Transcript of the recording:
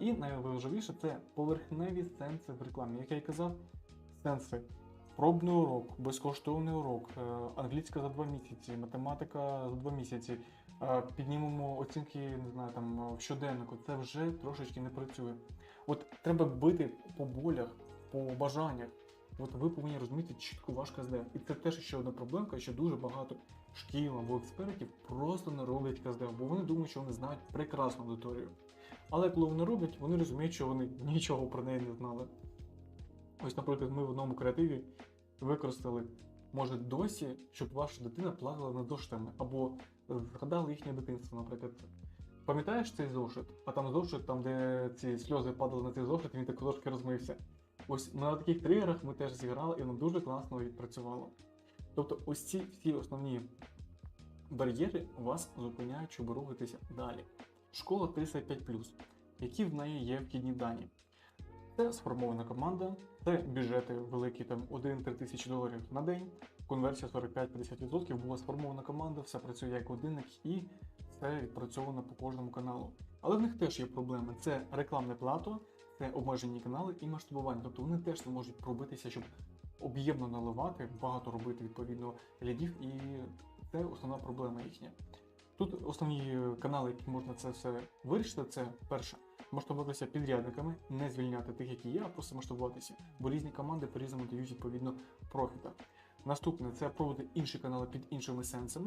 І найважливіше це поверхневі сенси в рекламі. Як я і казав, сенси. Пробний урок, безкоштовний урок, е, англійська за два місяці, математика за два місяці. е, Піднімемо оцінки, не знаю, там в щоденнику. Це вже трошечки не працює. От треба бити по болях, по бажаннях. От ви повинні розуміти чітко ваш КЗД. І це теж ще одна проблемка, що дуже багато шкіл або експертів просто не роблять КЗД, бо вони думають, що вони знають прекрасну аудиторію. Але коли вони роблять, вони розуміють, що вони нічого про неї не знали. Ось, наприклад, ми в одному креативі використали, може, досі, щоб ваша дитина плакала над зошитами, або згадала їхнє дитинство, наприклад. Пам'ятаєш цей зошит? А там зошит, там, де ці сльози падали на цей зошит, він так трошки розмився. Ось на таких тригерах ми теж зіграли, і воно дуже класно відпрацювало. Тобто, ось ці всі основні бар'єри вас зупиняють, щоб рухатися далі. Школа 35, які в неї є вхідні дані. Це сформована команда, це бюджети великі, там 1-3 тисячі доларів на день, конверсія 45-50%, була сформована команда, все працює як годинник і все відпрацьовано по кожному каналу. Але в них теж є проблеми: це рекламне плато, це обмежені канали і масштабування. Тобто вони теж не можуть пробитися, щоб об'ємно наливати, багато робити відповідно лідів, і це основна проблема їхня. Тут основні канали, які можна це все вирішити, це перше масштабуватися підрядниками, не звільняти тих, які є, а просто масштабуватися, бо різні команди по-різному дають відповідно профіта. Наступне це пробувати інші канали під іншими сенсами.